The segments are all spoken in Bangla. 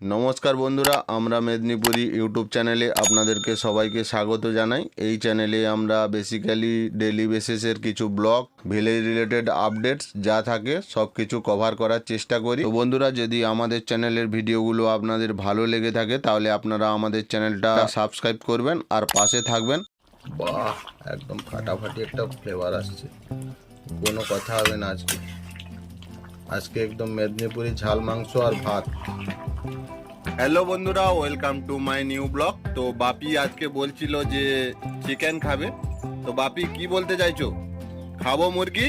নমস্কার বন্ধুরা, আমরা মেদিনীপুরি ইউটিউব চ্যানেলে আপনাদেরকে সবাইকে স্বাগত জানাই। এই চ্যানেলে আমরা বেসিক্যালি ডেলি বেসিসের কিছু ব্লগ ভিলেজ রিলেটেড আপডেটস যা থাকে সব কিছু কভার করার চেষ্টা করি। তো বন্ধুরা, যদি আমাদের চ্যানেলের ভিডিওগুলো আপনাদের ভালো লেগে থাকে, তাহলে আপনারা আমাদের চ্যানেলটা সাবস্ক্রাইব করবেন আর পাশে থাকবেন। বাহ, একদম ফাটাফাটি একটা ফ্লেভার আসছে। কোনো কথা হবে না আজকে। আজকে একদম মেদিনীপুরি ঝাল, মাংস আর ভাত। হ্যালো বন্ধুরা welcome to my new blog তো বাপি আজকে বলছিল যে চিকেন খাবে। তো বাপি, কি বলতে চাইছো? খাব মুরগি?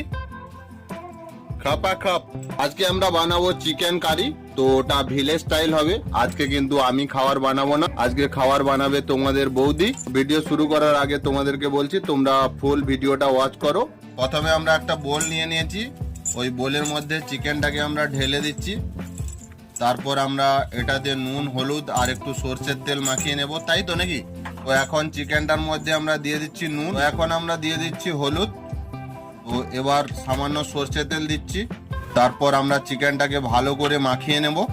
খাপা খাপ। আজকে আমরা বানাবো চিকেন কারি তো ওটা ভিলেজ স্টাইল হবে। আজকে কিন্তু আমি খাবার বানাবো না। আজকে খাবার বানাবে তোমাদের বৌদি। ভিডিও শুরু করার আগে তোমাদেরকে বলছি, তোমরা ফুল ভিডিওটা ওয়াচ করো। প্রথমে আমরা একটা বোল নিয়ে নিয়েছি। ওই বোলের মধ্যে চিকেনটাকে আমরা ঢেলে দিচ্ছি। তারপর আমরা এটাতে নুন, হলুদ আর একটু সর্ষের তেল মাখিয়ে নেব। তাই তো নাকি? তো এখন চিকেনটার মধ্যে আমরা দিয়ে দিচ্ছি নুন। এখন আমরা দিয়ে দিচ্ছি হলুদ। ও এবার সামান্য সর্ষের তেল দিচ্ছি। তারপর আমরা চিকেনটাকে ভালো করে মাখিয়ে নেব।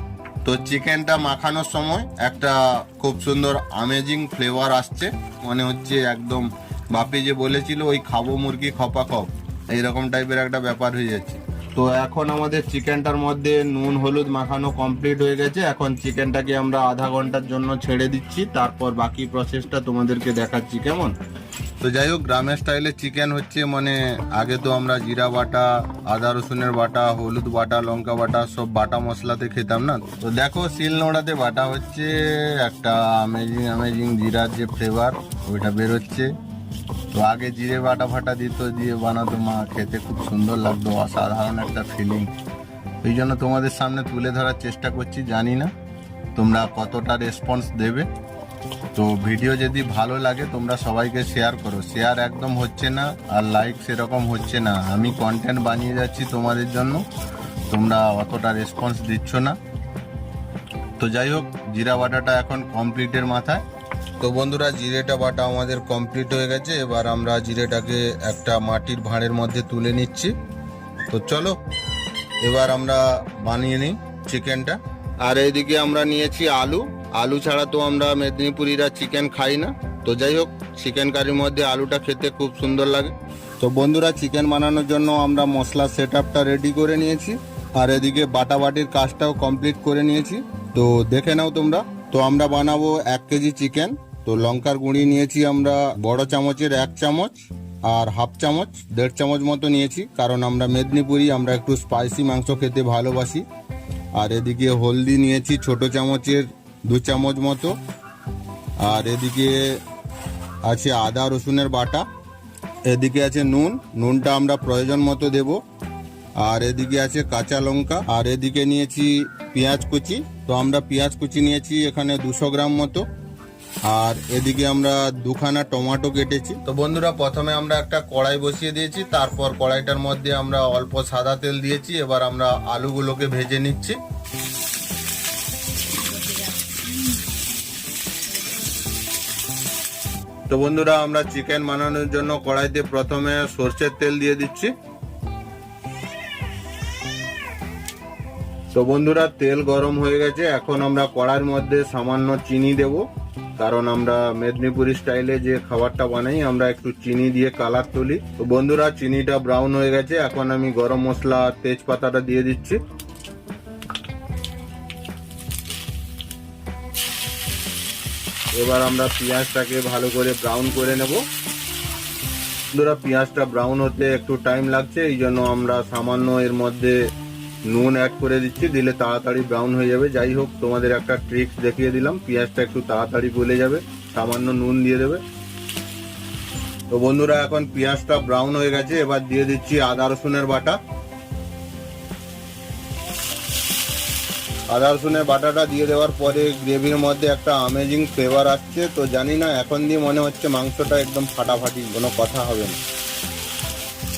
তো চিকেনটা মাখানোর সময় একটা খুব সুন্দর আমেজিং ফ্লেভার আসছে। মনে হচ্ছে একদম বাপি যে বলেছিল, ওই খাব মুরগি খপা খপ। এইরকম টাইপের একটা ব্যাপার হয়ে যাচ্ছে। তো এখন আমাদের চিকেনটার মধ্যে নুন, হলুদ মাখানো কমপ্লিট হয়ে গেছে। এখন চিকেনটাকে আমরা আধা ঘণ্টার জন্য ছেড়ে দিচ্ছি। তারপর বাকি প্রসেসটা তোমাদেরকে দেখাচ্ছি কেমন? তো যাই হোক, গ্রামের স্টাইলে চিকেন হচ্ছে মানে আগে তো আমরা জিরা বাটা, আদা রসুনের বাটা, হলুদ বাটা, লঙ্কা বাটা, সব বাটা মশলাতে খেতাম না। তো দেখো, শিল নোড়াতে বাটা হচ্ছে একটা আমেজিং আমেজিং জিরার যে ফ্লেভার ওইটা বেরোচ্ছে। তো আগে জিরে বাটা ফাটা দিত, দিয়ে বানাতো মা, খেতে খুব সুন্দর লাগতো, অসাধারণ একটা ফিলিং এই জন্য তোমাদের সামনে তুলে ধরার চেষ্টা করছি, জানি না তোমরা কতটা রেসপন্স দেবে। তো ভিডিও যদি ভালো লাগে, তোমরা সবাইকে শেয়ার করো। শেয়ার একদম হচ্ছে না, আর লাইক সেরকম হচ্ছে না। আমি কন্টেন্ট বানিয়ে যাচ্ছি তোমাদের জন্য, তোমরা অতটা রেসপন্স দিচ্ছ না। তো যাই হোক, জিরা বাটাটা এখন কমপ্লিটের মাথায়। তো বন্ধুরা, জিরেটা বাটা আমাদের কমপ্লিট হয়ে গেছে। এবার আমরা জিরেটাকে একটা মাটির ভাঁড়ের মধ্যে তুলে নিচ্ছি। তো চলো, এবার আমরা বানিয়ে নিই চিকেনটা আর এইদিকে আমরা নিয়েছি আলু। আলু ছাড়া তো আমরা মেদিনীপুরিরা চিকেন খাই না। তো যাই হোক চিকেন কারির মধ্যে আলুটা খেতে খুব সুন্দর লাগে। তো বন্ধুরা চিকেন বানানোর জন্য আমরা মশলা সেট আপটা রেডি করে নিয়েছি। আর এদিকে বাটাবাটির কাজটাও কমপ্লিট করে নিয়েছি। তো দেখে নাও তোমরা। তো আমরা বানাবো এক কেজি চিকেন তো লঙ্কার গুঁড়ি নিয়েছি আমরা বড় চামচের এক চামচ আর হাফ চামচ, দেড় চামচ মতো নিয়েছি, কারণ আমরা মেদিনীপুরি, আমরা একটু স্পাইসি মাংস খেতে ভালোবাসি। আর এদিকে হলদি নিয়েছি ছোট চামচের দু চামচ মতো। আর এদিকে আছে আদা রসুনের বাটা। এদিকে আছে নুন, নুনটা আমরা প্রয়োজন মতো দেব। আর এদিকে আছে কাঁচা লঙ্কা। আর এদিকে নিয়েছি পেঁয়াজ কুচি। তো আমরা পেঁয়াজ কুচি নিয়েছি এখানে দুশো গ্রাম মতো। আর এদিকে আমরা দুখানা টমেটো কেটেছি। তো বন্ধুরা, প্রথমে আমরা একটা কড়াই বসিয়ে দিয়েছি, তারপর কড়াইটার মধ্যে আমরা অল্প সাদা তেল দিয়েছি, এবার আমরা আলুগুলোকে ভেজে নিচ্ছি। তো বন্ধুরা, আমরা চিকেন বানানোর জন্য কড়াইতে প্রথমে সর্ষের তেল দিয়ে দিচ্ছি। তো বন্ধুরা, তেল গরম হয়ে গেছে, এখন আমরা কড়াইয়ের মধ্যে সামান্য চিনি দেব। কারণ আমরা মেদিনীপুরি স্টাইলে যে খাবারটা বানাই, আমরা একটু চিনি দিয়ে কালার তুলি। তো বন্ধুরা, চিনিটা ব্রাউন হয়ে গেছে। এখন আমি গরম মশলা, তেজপাতাটা দিয়ে দিচ্ছি। এবার আমরা পেঁয়াজটাকে ভালো করে ব্রাউন করে নেব। বন্ধুরা, পেঁয়াজটা ব্রাউন হতে একটু টাইম লাগছে, এই জন্য আমরা সামান্য এর মধ্যে নুন অ্যাড করে দিচ্ছি, দিলে তাড়াতাড়ি ব্রাউন হয়ে যাবে। যাই হোক, তোমাদের একটা ট্রিক্স দেখিয়ে দিলাম। পেঁয়াজটা একটু তাড়াতাড়ি গলে যাবে, সামান্য নুন দিয়ে দেবে। তো বন্ধুরা, এখন পেঁয়াজটা ব্রাউন হয়ে গেছে। এবার দিয়ে দিচ্ছি আদা, রসুনের বাটা। আদা, রসুনের বাটাটা দিয়ে দেওয়ার পরে গ্রেভির মধ্যে একটা আমেজিং ফ্লেভার আসছে। তো জানি না, এখন দিয়ে মনে হচ্ছে মাংসটা একদম ফাটাফাটি, কোনো কথা হবে না।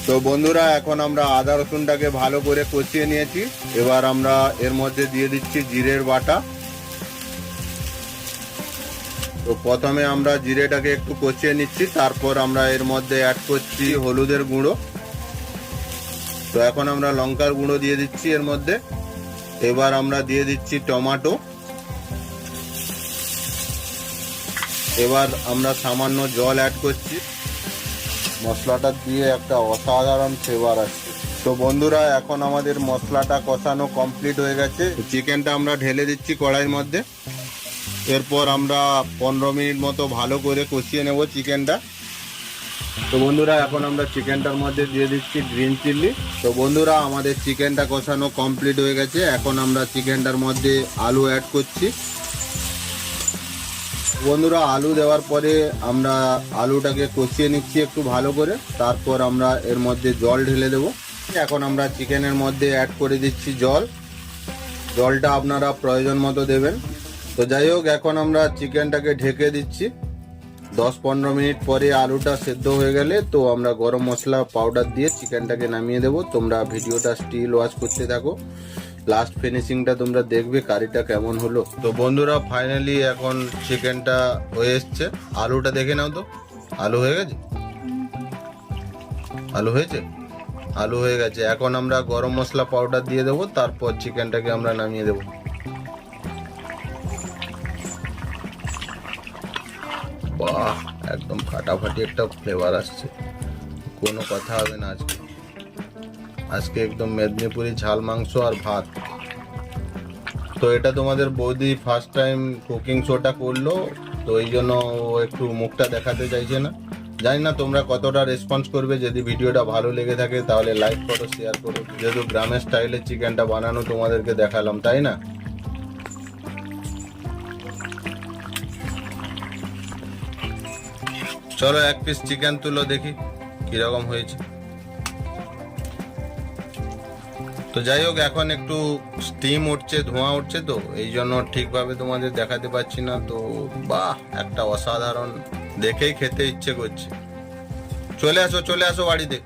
তো বন্ধুরা, এখন আমরা আদা রসুনটাকে ভালো করে কষিয়ে নিয়েছি। এবার আমরা এর মধ্যে দিয়ে দিচ্ছি জিরের বাটা। তো প্রথমে আমরা জিরেটাকে একটু কষিয়ে নিচ্ছি, তারপর আমরা এর মধ্যে অ্যাড করছি হলুদের গুঁড়ো। তো এখন আমরা লঙ্কার গুঁড়ো দিয়ে দিচ্ছি এর মধ্যে। এবার আমরা দিয়ে দিচ্ছি টমাটো। এবার আমরা সামান্য জল অ্যাড করছি। মশলাটা দিয়ে একটা অসাধারণ ফ্লেভার আসছে। তো বন্ধুরা, এখন আমাদের মশলাটা কষানো কমপ্লিট হয়ে গেছে। চিকেনটা আমরা ঢেলে দিচ্ছি কড়াইয়ের মধ্যে। এরপর আমরা পনেরো মিনিট মতো ভালো করে কষিয়ে নেব চিকেনটা তো বন্ধুরা, এখন আমরা চিকেনটার মধ্যে দিয়ে দিচ্ছি গ্রিন চিলি তো বন্ধুরা, আমাদের চিকেনটা কষানো কমপ্লিট হয়ে গেছে। এখন আমরা চিকেনটার মধ্যে আলু অ্যাড করছি। বন্ধুরা আলু দেওয়ার পরে আমরা আলুটাকে কষিয়ে নিচ্ছি একটু ভালো করে। তারপর আমরা এর মধ্যে জল ঢেলে দেব। এখন আমরা চিকেনের মধ্যে অ্যাড করে দিচ্ছি জল। জলটা আপনারা প্রয়োজন মতো দেবেন। তো যাই হোক, এখন আমরা চিকেনটাকে ঢেকে দিচ্ছি। দশ পনেরো মিনিট পরে আলুটা সেদ্ধ হয়ে গেলে তো আমরা গরম মশলা পাউডার দিয়ে চিকেনটাকে নামিয়ে দেবো। তোমরা ভিডিওটা স্টিল ওয়াচ করতে থাকো। লাস্ট ফিনিশিংটা তোমরা দেখবে, কারিটা কেমন হলো। তো বন্ধুরা ফাইনালি এখন চিকেনটা হয়ে এসছে। আলুটা দেখে নাও তো। আলু হয়ে গেছে? আলু হয়েছে? আলু হয়ে গেছে। এখন আমরা গরম মশলা পাউডার দিয়ে দেবো, তারপর চিকেনটাকে আমরা নামিয়ে দেবো। বাহ, একদম ফাটাফাটি একটা ফ্লেভার আসছে। কোনো কথা হবে না আজকে। আজকে একদম মেদিনীপুরি ঝাল মাংস আর ভাত। তো এটা তোমাদের বৌদি ফার্স্ট টাইম কুকিং শোটা করল, তো এই জন্য ও একটু মুখটা দেখাতে চাইছে না। জানি না তোমরা কতটা রেসপন্স করবে, যদি ভিডিওটা ভালো লেগে থাকে তাহলে লাইক করো শেয়ার করো। যেহেতু গ্রামের স্টাইলে চিকেনটা বানানো তোমাদেরকে দেখালাম, তাই না? চলো এক পিস চিকেন তুলো দেখি, কীরকম হয়েছে। তো যাই হোক, এখন একটু স্টিম উঠছে, ধোঁয়া উঠছে তো, এই জন্য ঠিকভাবে তোমাদের দেখাতে পাচ্ছি না। তো বাহ, একটা অসাধারণ, দেখেই খেতে ইচ্ছে করছে। চলে আসো চলে আসো বাড়িতে।